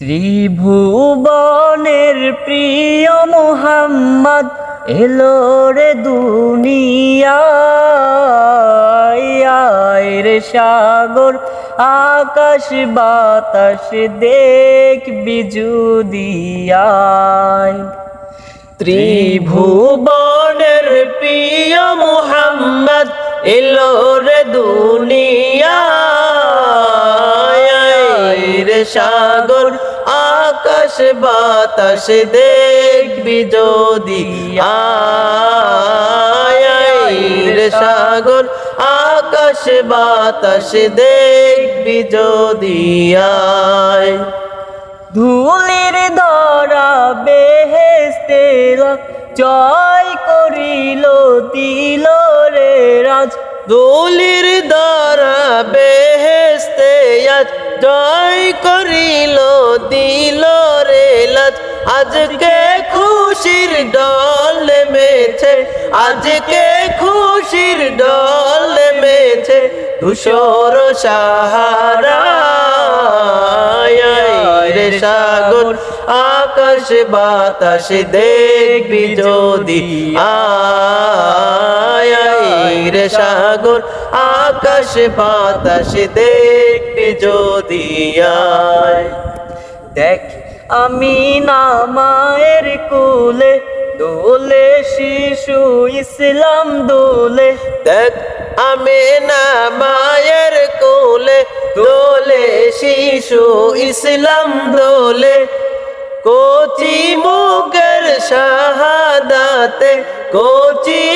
ত্রিভুবনের প্রিয় মোহাম্মদ এলো রে দুনিয়ায় রে সাগর, আকাশ বাতাস দেখবি যুদিয়ায় ত্রিভুবনের প্রিয় মোহাম্মদ এলো রে দুনিয়ায় রে সাগর আকাশ বাতাস দেখবি যদি। আয় রে সাগর আকাশ বাতাস দেখবি যদি। আয়। ধুলির ধরা বেহেস্তেরা জয় করিল দিল রে রাজ। দলির দ্বারা বেহেস্তে আজ জয় করিল, দিল রে লাজ। আজকে খুশির ডল মেছে আজকে খুশির ডল মেছে তুষর সাহারা। রে সাগর, আকাশ বাতাস দেখবি যদি। আয় রে সাগর, আকাশ বাতাস দেখবি যদি আয়। দেখ, আমি না মায়ের কোলে, দোলে শিশু ইসলাম দোলে। দেখ, আমি না মায়ের কোলে, দোলে শিশু ইসলাম দোলে। কোচি মুখের শাহাদাতে, কোচি